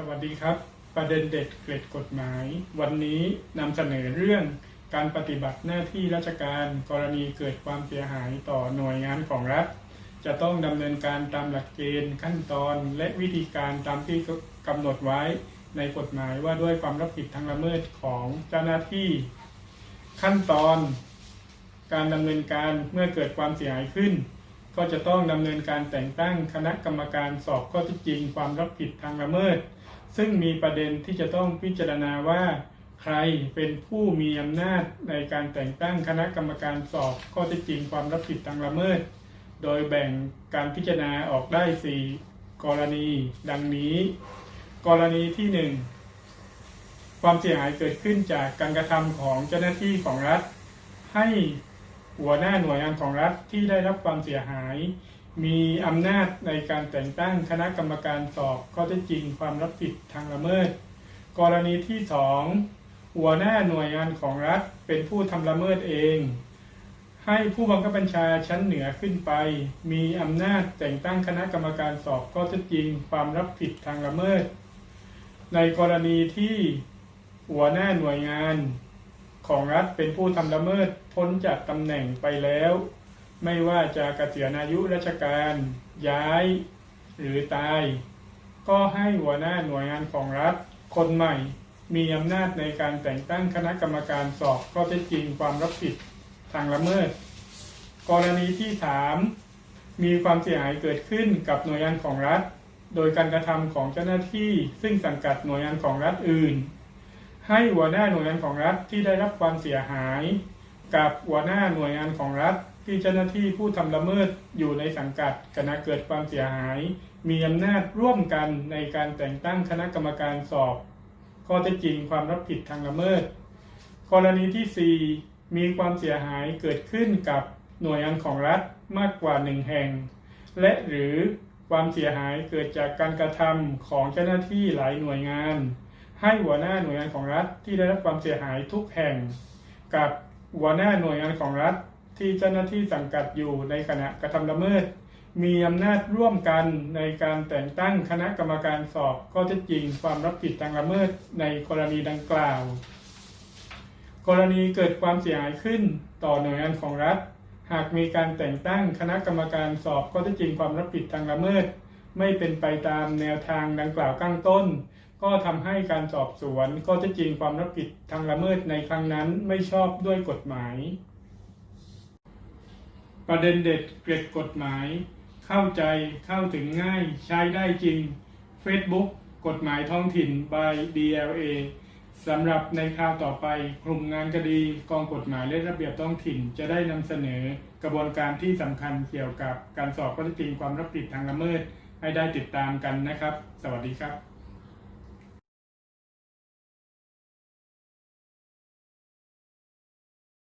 สวัสดีครับ ประเด็นเด็ดเกร็ดกฎหมาย วันนี้นำเสนอเรื่องการปฏิบัติหน้าที่ราชการกรณีเกิดความเสียหายต่อหน่วยงานของรัฐ จะต้องดำเนินการตามหลักเกณฑ์ขั้นตอนและวิธีการตามที่กำหนดไว้ในกฎหมายว่าด้วยความรับผิดทางละเมิดของเจ้าหน้าที่ ขั้นตอน การดำเนินการเมื่อเกิดความเสียหายขึ้นก็จะต้องดำเนินการแต่งตั้งคณะกรรมการสอบข้อเท็จจริง ความรับผิดทางละเมิด ซึ่งมีประเด็นที่จะต้องพิจารณาว่า ใครเป็นผู้มีอำนาจในการแต่งตั้งคณะกรรมการสอบข้อเท็จจริงความรับผิดทางละเมิด โดยแบ่งการพิจารณาออกได้ 4 กรณี ดังนี้ กรณีที่ 1 ความเสียหายเกิดขึ้นจากการกระทำของเจ้าหน้าที่ของรัฐ ให้หัวหน้าหน่วยงานของรัฐที่ได้รับความเสียหาย มีอำนาจในการแต่งตั้งคณะกรรมการสอบข้อเท็จจริงความรับผิดทางละเมิด กรณีที่สองหัวหน้าหน่วยงานของรัฐเป็นผู้ทำละเมิดเอง ให้ผู้บังคับบัญชาชั้นเหนือขึ้นไป มีอำนาจแต่งตั้งคณะกรรมการสอบข้อเท็จจริงความรับผิดทางละเมิด ในกรณีที่หัวหน้าหน่วยงานของรัฐเป็นผู้ทำละเมิดพ้นจากตำแหน่งไปแล้ว ไม่ว่าจะเกษียณอายุราชการย้ายหรือตาย ก็ให้หัวหน้าหน่วยงานของรัฐ คนใหม่มีอำนาจในการแต่งตั้งคณะกรรมการสอบข้อเท็จจริงความรับผิดทางละเมิด กรณีที่สามมีความเสียหายเกิดขึ้นกับหน่วยงานของรัฐ โดยการกระทำของเจ้าหน้าที่ซึ่งสังกัดหน่วยงานของรัฐอื่น ให้หัวหน้าหน่วยงานของรัฐที่ได้รับความเสียหาย กับหัวหน้าหน่วยงานของรัฐ ที่เจ้าหน้าที่ผู้ทำละเมิดอยู่ในสังกัดขณะเกิดความเสียหาย มีอำนาจร่วมกันในการแต่งตั้งคณะกรรมการสอบ ข้อเท็จจริงความรับผิดทางละเมิด กรณีที่ 4 มีความเสียหายเกิดขึ้นกับหน่วยงานของรัฐมากกว่าหนึ่งแห่ง และหรือความเสียหายเกิดจากการกระทำของเจ้าหน้าที่หลายหน่วยงาน ให้หัวหน้าหน่วยงานของรัฐที่ได้รับความเสียหายทุกแห่ง กับ หัวหน้าหน่วยงานของรัฐที่เจ้าหน้าที่สังกัดอยู่ในขณะกระทำละเมิด มีอำนาจร่วมกันในการแต่งตั้งคณะกรรมการสอบข้อเท็จจริง ความรับผิดทางละเมิดในกรณีดังกล่าว กรณีเกิดความเสียหายขึ้นต่อหน่วยงานของรัฐ หากมีการแต่งตั้งคณะกรรมการสอบข้อเท็จจริงความรับผิดทางละเมิด ไม่เป็นไปตามแนวทางดังกล่าวข้างต้น ก็ทำให้การสอบสวนข้อเท็จจริงความรับผิดทางละเมิดในครั้งนั้นไม่ชอบด้วยกฎหมาย ประเด็นเด็ดเกร็ดกฎหมาย เข้าใจเข้าถึงง่ายใช้ได้จริง Facebook กฎหมายท้องถิ่น by DLA สำหรับในคราวต่อไปกลุ่มงานคดีกองกฎหมายและระเบียบท้องถิ่น จะได้นำเสนอกระบวนการที่สำคัญเกี่ยวกับการสอบข้อเท็จจริงความรับผิดทางละเมิด ให้ได้ติดตามกันนะครับ สวัสดีครับ